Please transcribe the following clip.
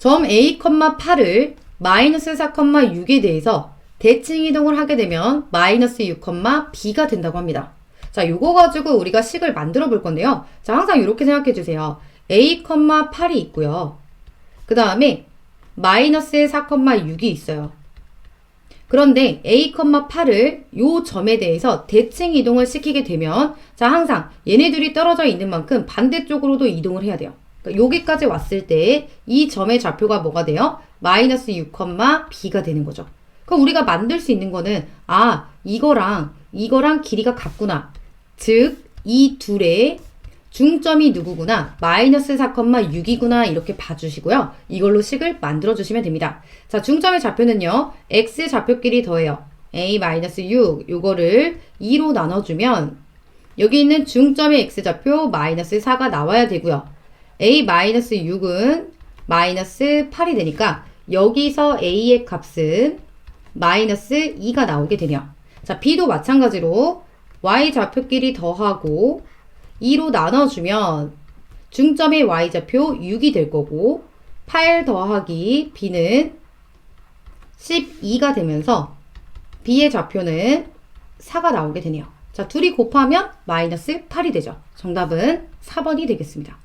점 A, 8을 마이너스 4, 6에 대해서 대칭 이동을 하게 되면 마이너스 6, B가 된다고 합니다. 자, 요거 가지고 우리가 식을 만들어 볼 건데요. 자, 항상 이렇게 생각해 주세요. A, 8이 있고요. 그 다음에 마이너스 4, 6이 있어요. 그런데 A, 8을 요 점에 대해서 대칭 이동을 시키게 되면 자 항상 얘네들이 떨어져 있는 만큼 반대쪽으로도 이동을 해야 돼요. 그러니까 여기까지 왔을 때 이 점의 좌표가 뭐가 돼요? 마이너스 6, B가 되는 거죠. 그럼 우리가 만들 수 있는 거는 아 이거랑 이거랑 길이가 같구나. 즉 이 둘의 중점이 누구구나. 마이너스 4, 6이구나. 이렇게 봐주시고요. 이걸로 식을 만들어주시면 됩니다. 자, 중점의 좌표는요. x 좌표끼리 더해요. a-6. 요거를 2로 나눠주면 여기 있는 중점의 x 좌표 마이너스 4가 나와야 되고요. A-6은 마이너스 8이 되니까 여기서 a의 값은 마이너스 2가 나오게 되네요. 자, b도 마찬가지로 y 좌표끼리 더하고 2로 나눠주면 중점의 y좌표 6이 될 거고 8 더하기 b는 12가 되면서 b의 좌표는 4가 나오게 되네요. 자, 둘이 곱하면 마이너스 8이 되죠. 정답은 4번이 되겠습니다.